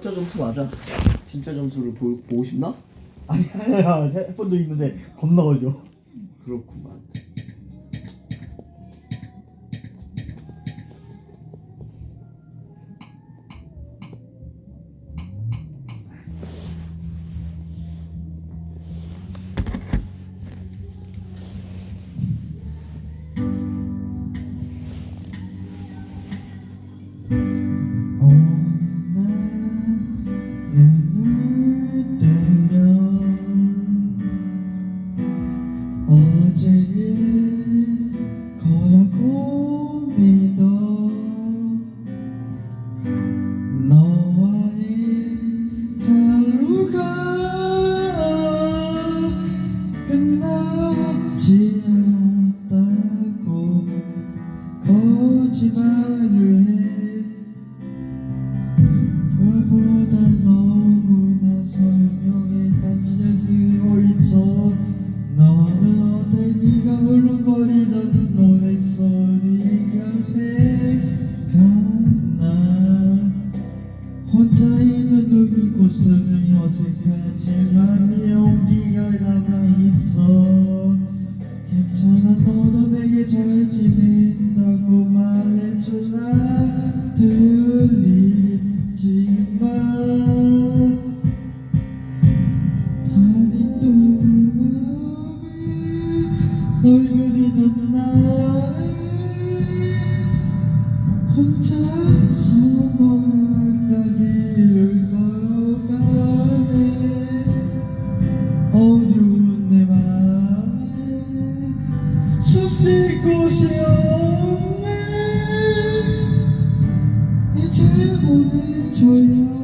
진짜 점수 맞아. 진짜 점수를 보, 보고 싶나? 아니 아니야 핸폰도 있는데 겁나 걸려 그렇구만. 눈을 뜨면 어제의 거라고 믿어 너와의 하루가 끝나지 않았다고 거짓말을 어색하지만 네 용기가 남아있어. 괜찮아 너도 내게 잘 지낸다고 말해주나 들리지만 다닌 두 마음이 널 그리던 날 혼자서 뭔 보내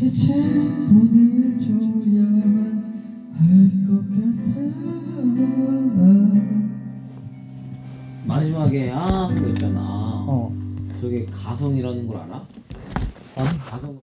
이제 보내줘야만 할 것 같아 마지막에 아 하는 거 있잖아. 어 저게 가성이라는 걸 알아? 아니 가성